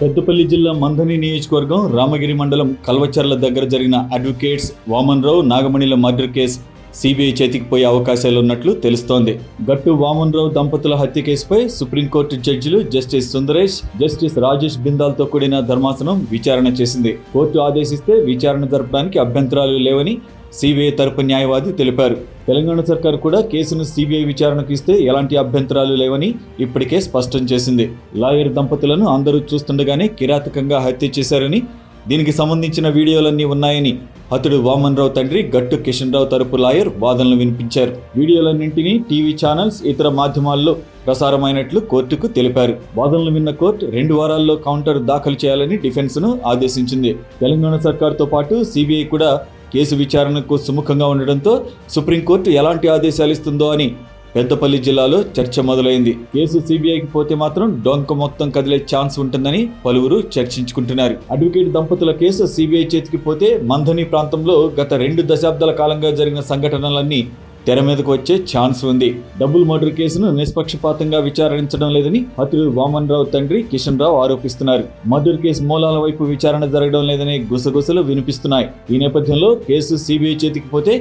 పెద్దపల్లి జిల్లా మంథని నియోజకవర్గం రామగిరి మండలం కల్వచర్ల దగ్గర జరిగిన అడ్వకేట్స్ వామన్రావు నాగమణిల మర్డర్ కేసు సిబిఐ చేతికి పోయే అవకాశాలు ఉన్నట్లు తెలుస్తోంది. గట్టు వామన్రావు దంపతుల హత్య కేసుపై సుప్రీంకోర్టు జడ్జిలు జస్టిస్ సుందరేష్ జస్టిస్ రాజేష్ బిందాల్తో కూడిన ధర్మాసనం విచారణ చేసింది. కోర్టు ఆదేశిస్తే విచారణ జరపడానికి అభ్యంతరాలు లేవని సిబిఐ తరపు న్యాయవాది తెలిపారు. తెలంగాణ సర్కార్ కూడా కేసును సిబిఐ విచారణకు ఇస్తే ఎలాంటి అభ్యంతరాలు లేవని ఇప్పటికే స్పష్టం చేసింది. లాయర్ దంపతులను అందరూ చూస్తుండగానే కిరాతకంగా హత్య చేశారని దీనికి సంబంధించిన వీడియోలన్నీ ఉన్నాయని హతుడు వామన్ రావు తండ్రి గట్టు కిషన్ రావు తరపు లాయర్ వాదనలు వినిపించారు. వీడియోలన్నింటినీ టీవీ ఛానల్స్ ఇతర మాధ్యమాల్లో ప్రసారమైనట్లు కోర్టుకు తెలిపారు. వాదనలు విన్న కోర్టు రెండు వారాల్లో కౌంటర్ దాఖలు చేయాలని డిఫెన్స్ను ఆదేశించింది. తెలంగాణ సర్కార్తో పాటు సిబిఐ కూడా కేసు విచారణకు సుముఖంగా ఉండడంతో సుప్రీంకోర్టు ఎలాంటి ఆదేశాలు ఇస్తుందో అని పెద్దపల్లి జిల్లాలో చర్చ మొదలైంది. కేసు సిబిఐకి పోతే మాత్రం డొంక మొత్తం కదిలే ఛాన్స్ ఉంటుందని పలువురు చర్చించుకుంటున్నారు. అడ్వకేట్ దంపతుల కేసు సిబిఐ చేతికి పోతే మంధని ప్రాంతంలో గత రెండు దశాబ్దాల కాలంగా జరిగిన సంఘటనలన్నీ తెర మీదకు వచ్చే ఛాన్స్ ఉంది. డబుల్ మర్డర్ కేసును నిష్పక్షపాతంగా విచారించడం లేదని హతుడు వామన్ రావు తండ్రి కిషన్ రావు ఆరోపిస్తున్నారు. మర్డర్ కేసు మూలాల వైపు విచారణ జరగడం లేదనే గుసగుసలు వినిపిస్తున్నాయి. ఈ నేపథ్యంలో కేసు సిబిఐ చేతికి పోతే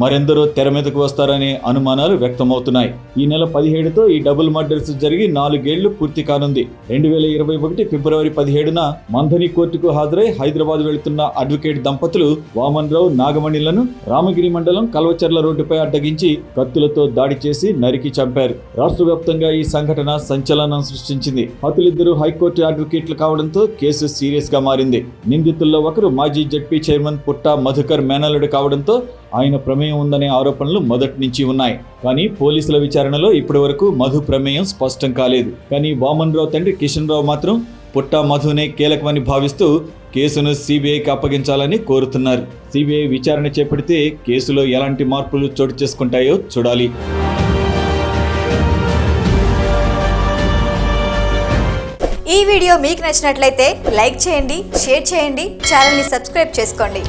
మరెందరో తెర మీదకు వస్తారనే అనుమానాలు వ్యక్తమవుతున్నాయి. ఈ నెల పదిహేడుతో ఈ డబుల్ మర్డర్స్ జరిగి నాలుగేళ్ళు పూర్తి కానుంది. రెండు వేల ఇరవై ఒకటి ఫిబ్రవరి పదిహేడున మంధని కోర్టుకు హాజరై హైదరాబాద్ వెళుతున్న అడ్వకేట్ దంపతులు వామన్ రావు నాగమణిలను రామగిరి మండలం కల్వచర్ల రోడ్డుపై అడ్డగించి కత్తులతో దాడి చేసి నరికి చంపారు. రాష్ట్ర వ్యాప్తంగా ఈ సంఘటన సంచలనం సృష్టించింది. హతులిద్దరూ హైకోర్టు అడ్వకేట్లు కావడంతో కేసు సీరియస్గా మారింది. నిందితుల్లో ఒకరు మాజీ జడ్పీ చైర్మన్ పుట్టా మధుకర్ మేనలుడు కావడంతో ఆయన ప్రమేయం ఉందనే ఆరోపణలు మొదటి నుంచి ఉన్నాయి. కానీ పోలీసుల విచారణలో ఇప్పటి వరకు మధు ప్రమేయం స్పష్టం కాలేదు. కానీ వామన్ రావు తండ్రి కిషన్ రావు మాత్రం పుట్టా మధునే కీలకమని భావిస్తూ కేసును సిబిఐకి అప్పగించాలని కోరుతున్నారు. సిబిఐ విచారణ చేపడితే కేసులో ఎలాంటి మార్పులు చోటు చేసుకుంటాయో చూడాలి. ఈ వీడియో మీకు నచ్చినట్లయితే లైక్ చేయండి షేర్ చేయండి ఛానల్ని సబ్స్క్రైబ్ చేసుకోండి.